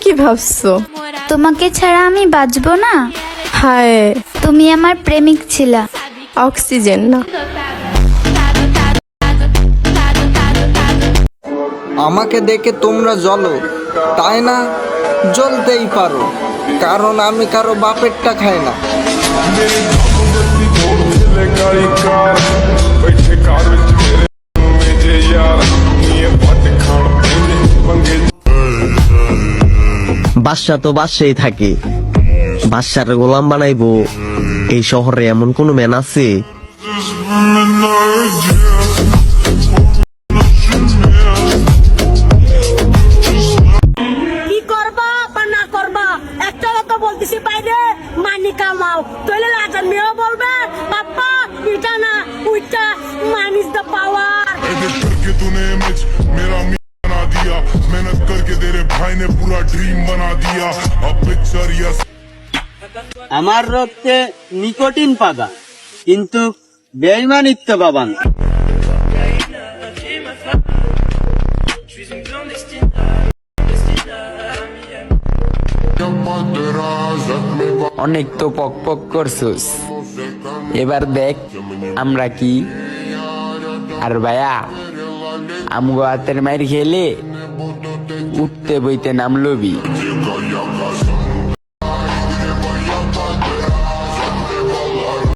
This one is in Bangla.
কি ভাবছ? তোমাকে ছাড়া আমি বাঁচবো না? হায়। তুমি আমার প্রেমিক ছিলা। অক্সিজেন না। আমাকে দেখে তোমরা জ্বলো। তাই না? জ্বলতেই পারো। কারণ আমি কারও বাপেরটা খাই না। বাদশা তো বাদশাই থাকে। বাদশার গোলাম বানাইবো। এই শহরে এমন কোন ম্যান আছে? কি করবা বা না করবা? একটা কথা বলতেছি বাইরে মানি কামাও। রাজার মেয়েও বলবে বাপ্পা এটা না উইটা মানি ইজ দ্য পাওয়ার আমার রক্তে নিকোটিন পাবা কিন্তু বেইমানিত্ব পাবা না। অনেক তো পক পক করছুস। এবার দেখ আমরা কি? আর ভাইয়া আমগো হাতের মাইর খেলে উঠতে বইতে নাম লবি।